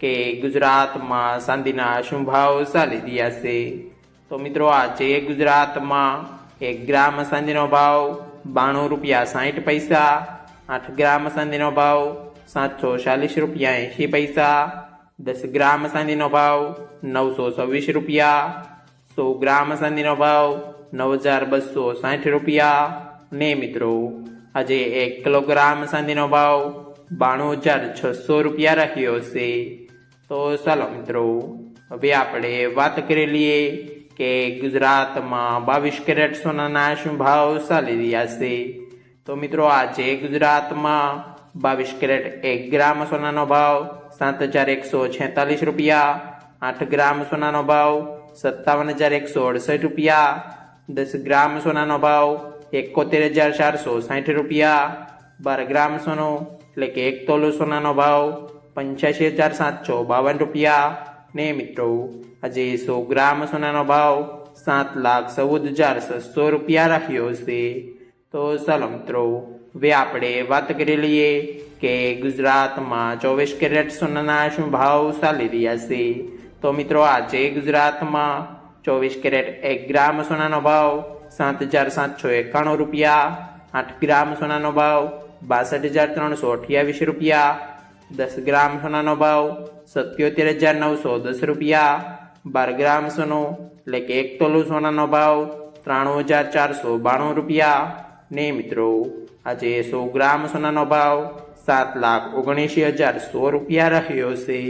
કે ગુજરાતમાં ચાંદીના શું ભાવ ચાલી રહ્યા છે. તો મિત્રો, આજે ગુજરાતમાં એક ગ્રામ ચાંદીનો ભાવ બાણું રૂપિયા સાઠ પૈસા, આઠ ગ્રામ ચાંદીનો ભાવ સાતસો ચાલીસ રૂપિયા એંશી પૈસા, દસ ગ્રામ ચાંદીનો ભાવ નવસો છવ્વીસ રૂપિયા, સો ગ્રામ ચાંદીનો ભાવ નવ હજાર બસો સાઠ રૂપિયા. ને મિત્રો, આજે એક કિલોગ્રામ ચાંદીનો ભાવ બાણું હજાર છસો રૂપિયા રહ્યો છે. તો ચાલો મિત્રો, હવે આપણે વાત કરી લઈએ કે ગુજરાતમાં બાવીસ કેરેટ સોનાના શું ભાવ ચાલી રહ્યા છે. તો મિત્રો, આજે ગુજરાતમાં બાવીસ કેરેટ એક ગ્રામ સોનાનો ભાવ સાત હજાર એકસો છેતાલીસ રૂપિયા, આઠ ગ્રામ સોનાનો ભાવ સત્તાવન હજાર એકસો અડસઠ રૂપિયા, દસ ગ્રામ સોનાનો ભાવ એકોતેર હજાર ચારસો સાઠ રૂપિયા, બાર ગ્રામ સોનું એટલે કે એક તોલો સોનાનો ભાવ પંચ્યાસી હજાર સાતસો બાવન રૂપિયા. ને મિત્રો, આજે સો ગ્રામ સોનાનો ભાવ સાત લાખ ચૌદ હજાર છસો રૂપિયા રાખ્યો છે. તો ચાલો મિત્રો, હવે આપણે વાત કરી લઈએ કે ગુજરાતમાં ચોવીસ કેરેટ સોનાના શું ભાવ ચાલી રહ્યા છે. તો મિત્રો, આજે ગુજરાતમાં ચોવીસ કેરેટ એક ગ્રામ સોનાનો ભાવ સાત હજાર સાતસો એકાણું રૂપિયા. આઠ ગ્રામ સોનાનો ભાવ બાસઠ હજાર ત્રણસો અઠ્યાવીસ રૂપિયા. દસ ગ્રામ સોનાનો ભાવ સત્યોતેર હજાર નવસો દસ રૂપિયા. બાર ગ્રામ સોનું, એટલે કે એક તોલું સોનાનો ભાવ ત્રાણું હજાર ચારસો બાણું રૂપિયા. ને મિત્રો, આજે સો ગ્રામ સોનાનો ભાવ સાત લાખ ઓગણીસી હજાર સો રૂપિયા રહ્યો છે.